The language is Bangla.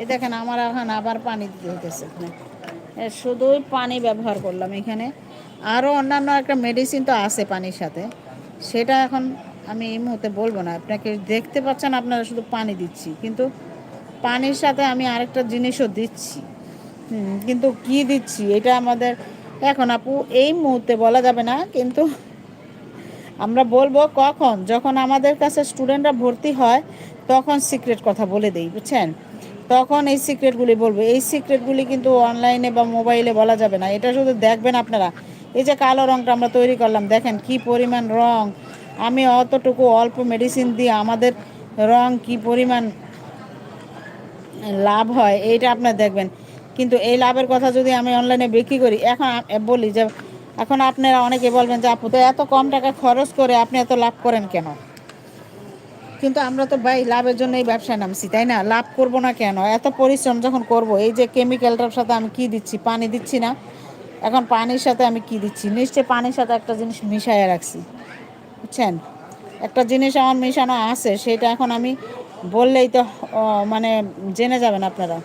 এই দেখেন আমার এখন আবার পানি দিতে হইতেছে। এখানে এ, শুধুই পানি ব্যবহার করলাম এখানে। আরও অন্যান্য একটা মেডিসিন তো আছে পানির সাথে। সেটা এখন আমি এই মুহূর্তে বলব না। আপনাকে দেখতে পাচ্ছেন আপনারা শুধু পানি দিচ্ছি। কিন্তু পানির সাথে আমি আরেকটা জিনিসও দিচ্ছি। কিন্তু কি দিচ্ছি? এটা আমাদের এখন আপু এই মুহূর্তে বলা যাবে না কিন্তু আমরা বলব কখন? যখন আমাদের কাছে স্টুডেন্টরা ভর্তি হয় তখন সিক্রেট কথা বলে দেই বুঝছেন? তখন এই সিক্রেটগুলি বলব। এই সিক্রেটগুলি কিন্তু অনলাইনে বা মোবাইলে বলা যাবে না। এটা শুধু দেখবেন আপনারা। এই যে কালো রঙটা আমরা তৈরি করলাম, দেখেন কি পরিমাণ রং। আমি অতটুকু অল্প মেডিসিন দিয়ে আমাদের রং কি পরিমাণ লাভ হয়, এইটা আপনার দেখবেন। কিন্তু এই লাভের কথা যদি আমি অনলাইনে বিক্রি করি, এখন বলি যে, এখন আপনারা অনেকে বলবেন যে, আপু, তো এত কম টাকা খরচ করে আপনি এত লাভ করেন কেন? কিন্তু আমরা তো ভাই লাভের জন্য এই ব্যবসায় নামছি, তাই না? লাভ করব না কেন? এত পরিশ্রম যখন করব, এই যে কেমিক্যালটার সাথে আমি কি দিচ্ছি? পানি দিচ্ছি না। এখন পানির সাথে আমি কি দিচ্ছি? নিশ্চয়ই পানির সাথে একটা জিনিস মিশাইয়া রাখছি। বুঝছেন? একটা জিনিস আমার মেশানো আছে, সেটা এখন আমি বললেই তো মানে জেনে যাবেন আপনারা।